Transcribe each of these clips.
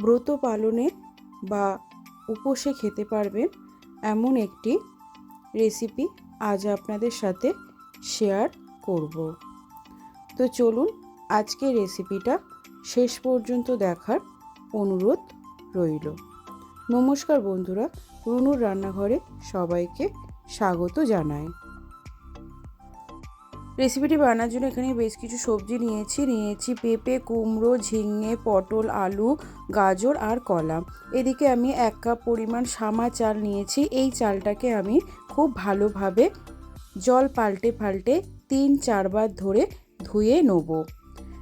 ব্রত পালনে বা উপোসে খেতে পারবেন এমন একটি রেসিপি আজ আপনাদের সাথে শেয়ার করব। তো চলুন আজকে রেসিপিটা শেষ পর্যন্ত দেখার অনুরোধ রইল। নমস্কার বন্ধুরা, রুনুর রান্নাঘরে সবাইকে স্বাগত জানাই। রেসিপিটি বানানোর জন্য এখানে বেশ কিছু সবজি নিয়েছি। নিয়েছি পেঁপে, কুমড়ো, ঝিঙে, পটল, আলু, গাজর আর কলা। এদিকে আমি এক কাপ পরিমাণ সামা চাল নিয়েছি। এই চালটাকে আমি খুব ভালোভাবে জল পাল্টে পাল্টে তিন চারবার ধরে ধুয়ে নেব।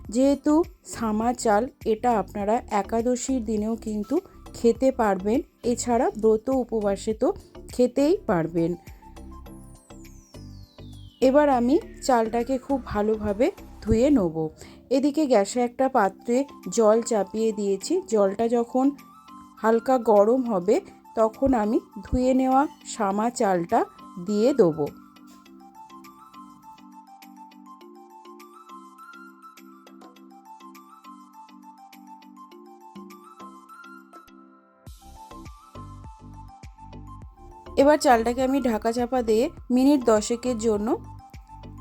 যেহেতু সামা চাল, এটা আপনারা একাদশীর দিনেও কিন্তু খেতে পারবেন। এছাড়া ব্রত উপবাসে তো খেতেই পারবেন। এবার আমি চালটাকে খুব ভালোভাবে ধুয়ে নেব। এদিকে গ্যাসে একটা পাত্রে জল চাপিয়ে দিয়েছি। জলটা যখন হালকা গরম হবে, তখন আমি ধুয়ে নেওয়া সামা চালটা দিয়ে দেবো। এবার চালটাকে আমি ঢাকা চাপা দিয়ে মিনিট দশেকের জন্য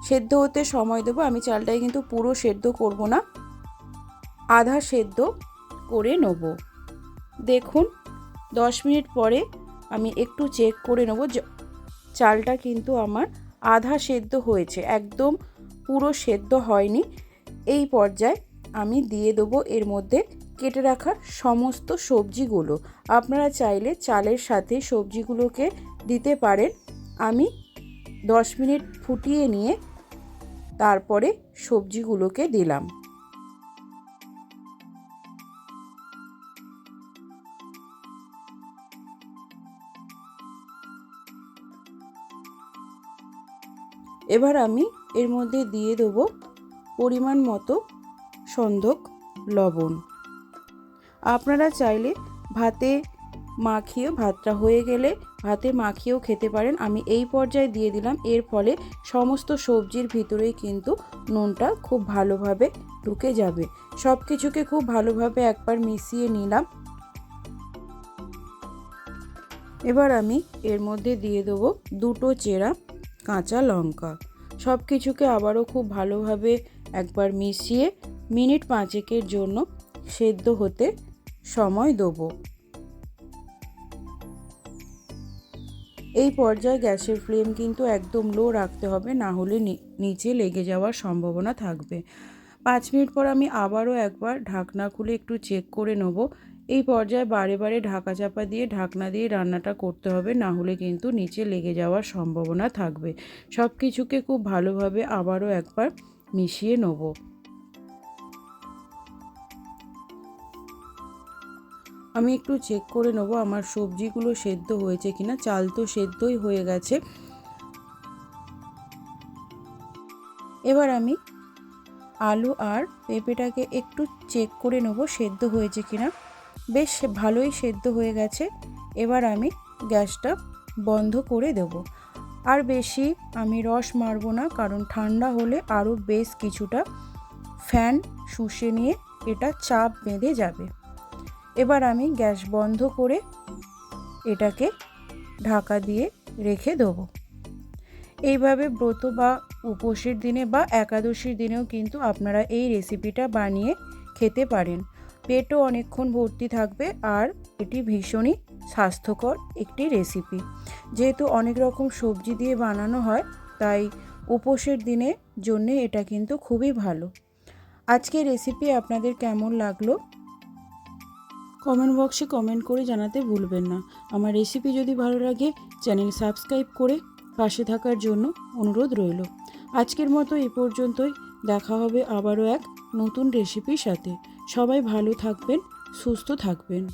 সেদ্ধ হতে সময় দেবো। আমি চালটাকে কিন্তু পুরো সেদ্ধ করব না, আধা সেদ্ধ করে নেব। দেখুন, দশ মিনিট পরে আমি একটু চেক করে নেব চালটা কিন্তু আমার আধা সেদ্ধ হয়েছে, একদম পুরো সেদ্ধ হয়নি। এই পর্যায়ে আমি দিয়ে দেবো এর মধ্যে কেটে রাখা সমস্ত সবজিগুলো। আপনারা চাইলে চালের সাথে সবজিগুলোকে দিতে পারেন। আমি দশ মিনিট ফুটিয়ে নিয়ে তারপরে সবজিগুলোকে দিলাম। এবার আমি এর মধ্যে দিয়ে দেবো পরিমাণ মতো সন্ধক লবণ। আপনারা চাইলে ভাতে মাখিয়ে, ভাতটা হয়ে গেলে ভাতে মাখিয়েও খেতে পারেন। আমি এই পর্যায়ে দিয়ে দিলাম। এর ফলে সমস্ত সবজির ভিতরেই কিন্তু নুনটা খুব ভালোভাবে ঢুকে যাবে। সব কিছুকে খুব ভালোভাবে একবার মিশিয়ে নিলাম। এবার আমি এর মধ্যে দিয়ে দেবো দুটো চেরা কাঁচা লঙ্কা। সব কিছুকে আবারও খুব ভালোভাবে একবার মিশিয়ে মিনিট পাঁচেকের জন্য সেদ্ধ হতে সময় দেবো। এই পর্যায়ে গ্যাসের ফ্লেম কিন্তু একদম লো রাখতে হবে, না হলে নিচে লেগে যাওয়ার সম্ভাবনা থাকবে। পাঁচ মিনিট পর আমি আবারও একবার ঢাকনা খুলে একটু চেক করে নেব। এই পর্যায়ে বারে বারে ঢাকা চাপা দিয়ে ঢাকনা দিয়ে রান্নাটা করতে হবে, না হলে কিন্তু নিচে লেগে যাওয়ার সম্ভাবনা থাকবে। সব কিছুকে খুব ভালোভাবে আবারও একবার মিশিয়ে নেব। আমি একটু চেক করে নেব আমার সবজিগুলো সেদ্ধ হয়েছে কিনা। চাল তো সেদ্ধই হয়ে গেছে। এবার আমি আলু আর পেঁপেটাকে একটু চেক করে নেব সেদ্ধ হয়েছে কিনা। বেশ ভালোই সেদ্ধ হয়ে গেছে। এবার আমি গ্যাসটা বন্ধ করে দেব। আর বেশি আমি রস মারবো না, কারণ ঠান্ডা হলে আরও বেশ কিছুটা ফ্যান শুষে নিয়ে এটা চাপ বেঁধে যাবে। এবার আমি গ্যাস বন্ধ করে এটাকে ঢাকা দিয়ে রেখে দেবো। এইভাবে ব্রত বা উপোসের দিনে বা একাদশীর দিনেও কিন্তু আপনারা এই রেসিপিটা বানিয়ে খেতে পারেন। পেটও অনেকক্ষণ ভর্তি থাকবে আর এটি ভীষণই স্বাস্থ্যকর একটি রেসিপি। যেহেতু অনেক রকম সবজি দিয়ে বানানো হয়, তাই উপোসের দিনের জন্যে এটা কিন্তু খুবই ভালো। আজকে রেসিপি আপনাদের কেমন লাগল কমেন্ট বক্সে কমেন্ট করে জানাতে ভুলবেন না। আমার রেসিপি যদি ভালো লাগে, চ্যানেল সাবস্ক্রাইব করে পাশে থাকার জন্য অনুরোধ রইল। আজকের মতো এ পর্যন্তই। দেখা হবে আবারও এক নতুন রেসিপির সাথে। সবাই ভালো থাকবেন, সুস্থ থাকবেন।